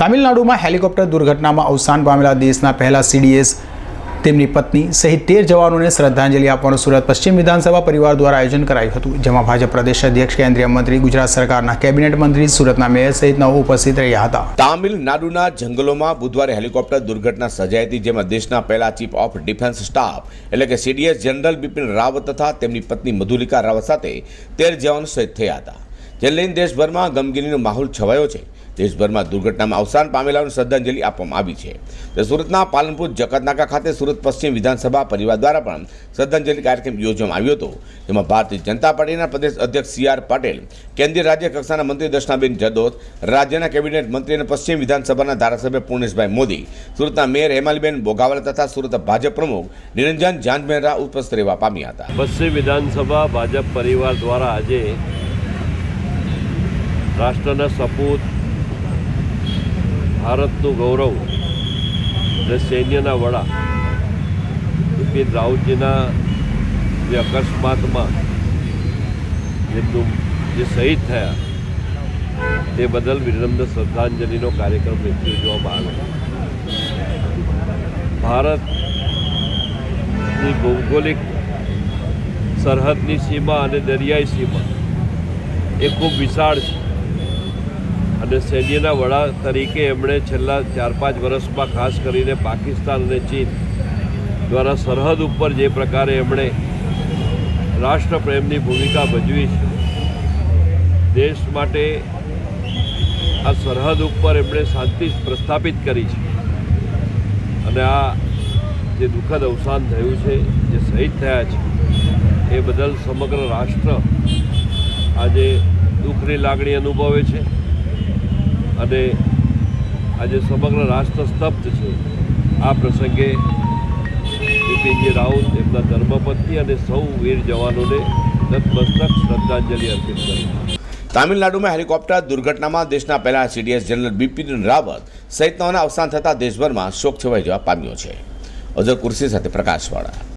તામિલનાડુમાં helicopter દુર્ઘટનામાં અવસાન પામેલા દેશના પહેલા સીડીએસ તેમની પત્ની સહિત તેર જવાનોને શ્રદ્ધાંજલિ આપવાનું સુરત પશ્ચિમ વિધાનસભા પરિવાર દ્વારા આયોજન કરાયું હતું, જેમાં ભાજપ પ્રદેશ અધ્યક્ષ કેન્દ્રીય મંત્રી ગુજરાત સરકારના કેબિનેટ મંત્રી સુરતના મેયર સહિત નવો ઉપસ્થિત રહ્યા હતા. તામિલનાડુના જંગલોમાં બુધવારે હેલિકોપ્ટર દુર્ઘટના સર્જાઈ હતી, જેમાં દેશના પહેલા ચીફ ઓફ ડિફેન્સ સ્ટાફ એટલે કે સીડીએસ જનરલ બિપિન રાવત તથા તેમની પત્ની મધુલિકા રાવત સાથે તેર જવાનો શહીદ થયા હતા. જે લઈને દેશભરમાં ગમગીનીનો માહોલ છવાયો છે. દેશભરમાં દુર્ઘટનામાં અવસાન પામેલાઓને શ્રદ્ધાંજલિ આપવામાં આવી છે. તો સુરતના પાલનપુર જગતનાકા ખાતે સુરત પશ્ચિમ વિધાનસભા પરિવાર દ્વારા પણ શ્રદ્ધાંજલિ કાર્યક્રમ યોજવામાં આવ્યો હતો. જેમાં ભારતીય જનતા પાર્ટીના પ્રદેશ અધ્યક્ષ સી આર પાટેલ, કેન્દ્રીય રાજ્ય કક્ષાના મંત્રી દર્શનાબેન જદોત, રાજ્યના કેબિનેટ મંત્રી અને પશ્ચિમ વિધાનસભાના ધારાસભ્ય પૂર્ણેશભાઈ મોદી, સુરતના મેયર હેમાલીબેન બોગાવાલા તથા સુરત ભાજપ પ્રમુખ નિરંજન જાંજમેરા ઉપસ્થિત રહેવા પામ્યા હતા. પશ્ચિમ વિધાનસભા ભાજપ પરિવાર દ્વારા આજે રાષ્ટ્રના સપૂત ભારતનું ગૌરવ અને સૈન્યના વડા બિપિન રાવતજીના જે અકસ્માતમાં જેમનું જે શહીદ થયા તે બદલ વિનમ્ર શ્રદ્ધાંજલિનો કાર્યક્રમ યોજવામાં આવ્યો ભારતની ભૌગોલિક સરહદની સીમા અને દરિયાઈ સીમા એ ખૂબ વિશાળ છે. અને સૈન્યના વડા તરીકે એમણે છેલ્લા ચાર પાંચ વર્ષમાં ખાસ કરીને પાકિસ્તાન અને ચીન દ્વારા સરહદ ઉપર જે પ્રકારે એમણે રાષ્ટ્રપ્રેમની ભૂમિકા ભજવી છે, દેશ માટે આ સરહદ ઉપર એમણે શાંતિ પ્રસ્થાપિત કરી છે. અને આ જે દુઃખદ અવસાન થયું છે, જે શહીદ થયા છે, એ બદલ સમગ્ર રાષ્ટ્ર આજે દુઃખની લાગણી અનુભવે છે. અને આજે સમગ્ર રાષ્ટ્ર સ્તબ્ધ છે. આ પ્રસંગે બિપિનજી રાઉત, એમના ધર્મપત્ની અને સૌ વીર જવાનોને નતમસ્તક શ્રદ્ધાંજલિ અર્પિત કરી. તામિલનાડુમાં હેલિકોપ્ટર દુર્ઘટનામાં દેશના પહેલા સીડીએસ જનરલ બિપિન રાવત સહિતનાઓના અવસાન થતાં દેશભરમાં શોક છવાઈ જવા પામ્યો છે. અઝર કુર્સી સાથે પ્રકાશવાળા.